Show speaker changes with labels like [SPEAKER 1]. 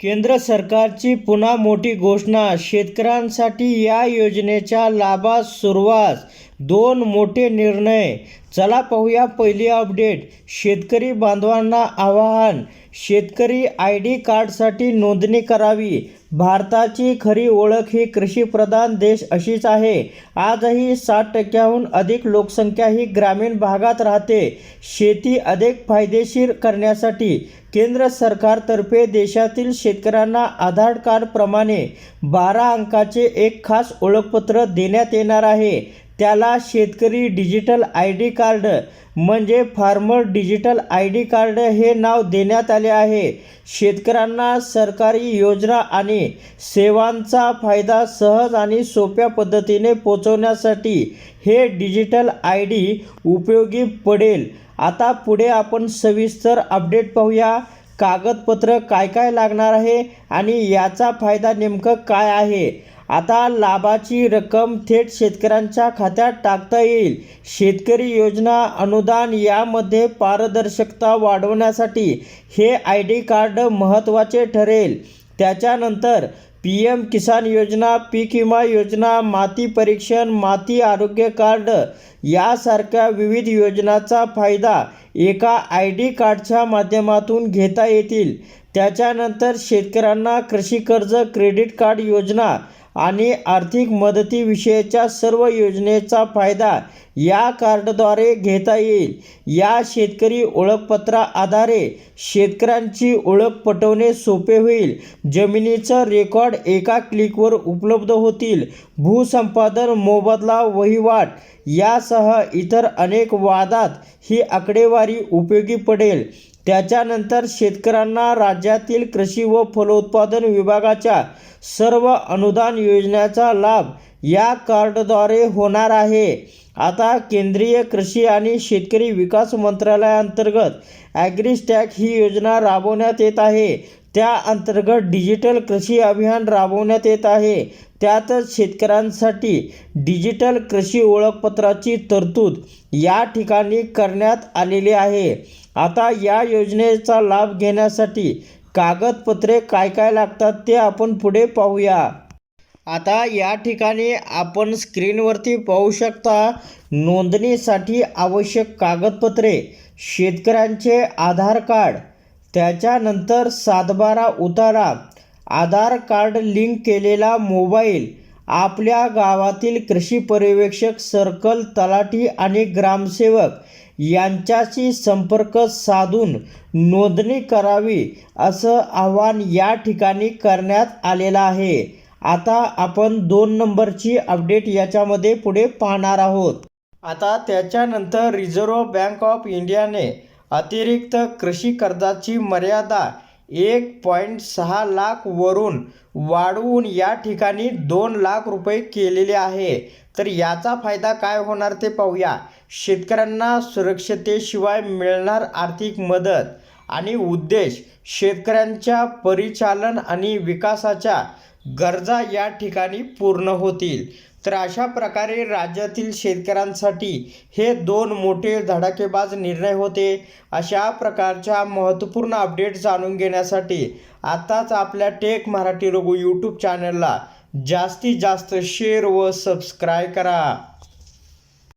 [SPEAKER 1] केंद्र सरकारची पुन्हा मोठी घोषणा शेतकऱ्यांसाठी या योजनेच्या लाभास सुरुवात दोन मोठे निर्णय. चला पाहूया पहिली अपडेट. शेतकरी बांधवांना आवाहन. शेतकरी आय डी कार्डसाठी नोंदणी करावी. भारताची खरी ओळख ही कृषीप्रधान देश अशीच आहे. आजही साठ टक्क्याहून अधिक लोकसंख्या ही ग्रामीण भागात राहते. शेती अधिक फायदेशीर करण्यासाठी केंद्र सरकारतर्फे देशातील शेतकऱ्यांना आधार कार्डप्रमाणे बारा अंकाचे एक खास ओळखपत्र देण्यात येणार आहे. त्याला शेतकरी डिजिटल आय डी कार्ड म्हणजे farmer digital I D card हे नाव देण्यात आले आहे. शेतकऱ्यांना सरकारी योजना आणि सेवांचा फायदा सहज आणि सोप्या पद्धतीने पोचवण्यासाठी हे डिजिटल आय डी उपयोगी पडेल. आता पुढे आपण सविस्तर अपडेट पाहूया. कागदपत्र काय काय लागणार आहे आणि याचा फायदा नेमकं काय आहे? आता लाभाची रक्कम थेट शेतकऱ्यांच्या खात्यात टाकता येईल. शेतकरी योजना अनुदान यामध्ये पारदर्शकता वाढवण्यासाठी हे आय डी कार्ड महत्त्वाचे ठरेल. त्याच्यानंतर पी एम किसान योजना पीक विमा योजना माती परीक्षण माती आरोग्य कार्ड यासारख्या विविध योजनांचा फायदा एका आय डी कार्डच्या माध्यमातून घेता येतील. त्याच्यानंतर शेतकऱ्यांना कृषी कर्ज क्रेडिट कार्ड योजना आणि आर्थिक मदतीविषयीच्या सर्व योजनेचा फायदा या कार्डद्वारे घेता येईल. या शेतकरी ओळखपत्रा आधारे शेतकऱ्यांची ओळख पटवणे सोपे होईल. जमिनीचं रेकॉर्ड एका क्लिकवर उपलब्ध होतील. भूसंपादन मोबदला वहिवाट यासह इतर अनेक वादात ही आकडेवारी उपयोगी पडेल. त्याच्यानंतर शेतकऱ्यांना राज्यातील कृषी व फलोत्पादन विभागाच्या सर्व अनुदान योजनेचा लाभ या कार्डद्वारे होणार आहे. आता केंद्रीय कृषी आणि शेतकरी विकास मंत्रालयाअंतर्गत ॲग्रिस्टॅक ही योजना राबवण्यात येत आहे. त्या अंतर्गत डिजिटल कृषी अभियान राबवण्यात येत आहे. त्यातच शेतकऱ्यांसाठी डिजिटल कृषी ओळखपत्राची तरतूद या ठिकाणी करण्यात आलेली आहे. आता या योजनेचा लाभ घेण्यासाठी कागदपत्रे काय काय लागतात ते आपण पुढे पाहूया. आता या ठिकाणी आपण स्क्रीनवरती पाहू शकता नोंदणीसाठी आवश्यक कागदपत्रे शेतकऱ्यांचे आधार कार्ड त्याच्यानंतर सातबारा उतारा आधार कार्ड लिंक केलेला मोबाईल आपल्या गावातील कृषी पर्यवेक्षक सर्कल तलाठी आणि ग्रामसेवक यांच्याशी संपर्क साधून नोंदणी करावी असं आवाहन या ठिकाणी करण्यात आलेलं आहे. आता आपण दोन नंबरची अपडेट याच्यामध्ये पुढे पाहणार आहोत. आता त्याच्यानंतर रिझर्व्ह बँक ऑफ इंडियाने अतिरिक्त कृषी कर्जाची मर्यादा एक पॉईंट सहा लाख वरून वाढवून या ठिकाणी दोन लाख रुपये केलेले आहे. तर याचा फायदा काय होणार ते पाहूया. शेतकऱ्यांना सुरक्षतेशिवाय मिळणार आर्थिक मदत आणि उद्देश शेतकऱ्यांच्या परिचालन आणि विकासाच्या गरजा या ठिकाणी पूर्ण होतील. तर अशा प्रकारे राज्यातील शेतकऱ्यांसाठी हे दोन मोठे धडाकेबाज निर्णय होते. अशा प्रकारच्या महत्त्वपूर्ण अपडेट जाणून घेण्यासाठी आत्ताच आपल्या टेक मराठी रघु यूट्यूब चॅनलला जास्तीत जास्त शेअर व सबस्क्राईब करा.